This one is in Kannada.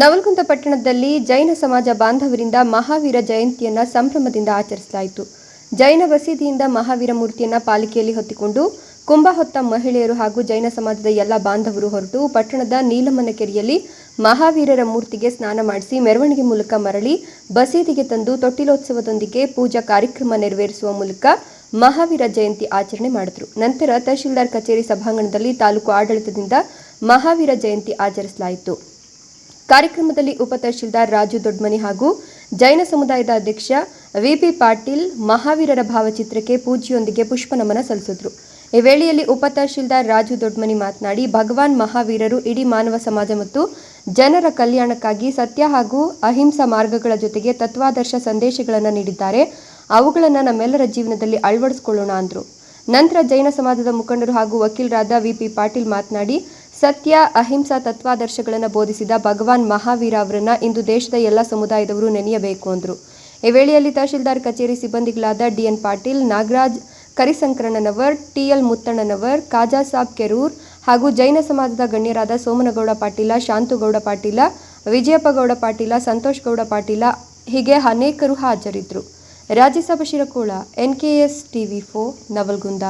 ನವಲಗುಂದ ಪಟ್ಟಣದಲ್ಲಿ ಜೈನ ಸಮಾಜ ಬಾಂಧವರಿಂದ ಮಹಾವೀರ ಜಯಂತಿಯನ್ನ ಸಂಭ್ರಮದಿಂದ ಆಚರಿಸಲಾಯಿತು. ಜೈನ ಬಸೀದಿಯಿಂದ ಮಹಾವೀರ ಮೂರ್ತಿಯನ್ನ ಪಾಲಿಕೆಯಲ್ಲಿ ಹೊತ್ತಿಕೊಂಡು ಕುಂಭ ಹೊತ್ತ ಮಹಿಳೆಯರು ಹಾಗೂ ಜೈನ ಸಮಾಜದ ಎಲ್ಲ ಬಾಂಧವರು ಹೊರಟು ಪಟ್ಟಣದ ನೀಲಮ್ಮನ ಕೆರೆಯಲ್ಲಿ ಮಹಾವೀರರ ಮೂರ್ತಿಗೆ ಸ್ನಾನ ಮಾಡಿಸಿ ಮೆರವಣಿಗೆ ಮೂಲಕ ಮರಳಿ ಬಸೀದಿಗೆ ತಂದು ತೊಟ್ಟಿಲೋತ್ಸವದೊಂದಿಗೆ ಪೂಜಾ ಕಾರ್ಯಕ್ರಮ ನೆರವೇರಿಸುವ ಮೂಲಕ ಮಹಾವೀರ ಜಯಂತಿ ಆಚರಣೆ ಮಾಡಿದರು. ನಂತರ ತಹಶೀಲ್ದಾರ್ ಕಚೇರಿ ಸಭಾಂಗಣದಲ್ಲಿ ತಾಲೂಕು ಆಡಳಿತದಿಂದ ಮಹಾವೀರ ಜಯಂತಿ ಆಚರಿಸಲಾಯಿತು. ಕಾರ್ಯಕ್ರಮದಲ್ಲಿ ಉಪತಹಶೀಲ್ದಾರ್ ರಾಜು ದೊಡ್ಮನಿ ಹಾಗೂ ಜೈನ ಸಮುದಾಯದ ಅಧ್ಯಕ್ಷ ವಿಪಿ ಪಾಟೀಲ್ ಮಹಾವೀರರ ಭಾವಚಿತ್ರಕ್ಕೆ ಪೂಜೆಯೊಂದಿಗೆ ಪುಷ್ಪನಮನ ಸಲ್ಲಿಸಿದರು. ಈ ವೇಳೆಯಲ್ಲಿ ಉಪತಹಶೀಲ್ದಾರ್ ರಾಜು ದೊಡ್ಮನಿ ಮಾತನಾಡಿ, ಭಗವಾನ್ ಮಹಾವೀರರು ಇಡೀ ಮಾನವ ಸಮಾಜ ಮತ್ತು ಜನರ ಕಲ್ಯಾಣಕ್ಕಾಗಿ ಸತ್ಯ ಹಾಗೂ ಅಹಿಂಸಾ ಮಾರ್ಗಗಳ ಜೊತೆಗೆ ತತ್ವಾದರ್ಶ ಸಂದೇಶಗಳನ್ನು ನೀಡಿದ್ದಾರೆ. ಅವುಗಳನ್ನು ನಮ್ಮೆಲ್ಲರ ಜೀವನದಲ್ಲಿ ಅಳವಡಿಸಿಕೊಳ್ಳೋಣ ಅಂದರು. ನಂತರ ಜೈನ ಸಮಾಜದ ಮುಖಂಡರು ಹಾಗೂ ವಕೀಲರಾದ ವಿಪಿ ಪಾಟೀಲ್ ಮಾತನಾಡಿ ಸತ್ಯ, ಅಹಿಂಸಾ ತತ್ವಾದರ್ಶಗಳನ್ನು ಬೋಧಿಸಿದ ಭಗವಾನ್ ಮಹಾವೀರ ಅವರನ್ನು ಇಂದು ದೇಶದ ಎಲ್ಲ ಸಮುದಾಯದವರು ನೆನೆಯಬೇಕು ಅಂದರು. ಈ ವೇಳೆಯಲ್ಲಿ ತಹಶೀಲ್ದಾರ್ ಕಚೇರಿ ಸಿಬ್ಬಂದಿಗಳಾದ ಡಿಎನ್ ಪಾಟೀಲ್, ನಾಗರಾಜ್ ಕರಿಸಂಕರಣ್ಣನವರ್ ಟಿಎಲ್ ಮುತ್ತಣ್ಣನವರ್ ಕಾಜಾ ಸಾಬ್ ಕೆರೂರ್ ಹಾಗೂ ಜೈನ ಸಮಾಜದ ಗಣ್ಯರಾದ ಸೋಮನಗೌಡ ಪಾಟೀಲ, ಶಾಂತುಗೌಡ ಪಾಟೀಲ, ವಿಜಯಪ್ಪಗೌಡ ಪಾಟೀಲ ಸಂತೋಷ್ ಗೌಡ ಪಾಟೀಲ ಹೀಗೆ ಅನೇಕರು ಹಾಜರಿದ್ದರು ರಾಜ್ಯಸಭಾ ಶಿರಕೋಳ ಎನ್ಕೆಎಸ್ ಟಿವಿ ಫೋ ನವಲ್ಗುಂದ.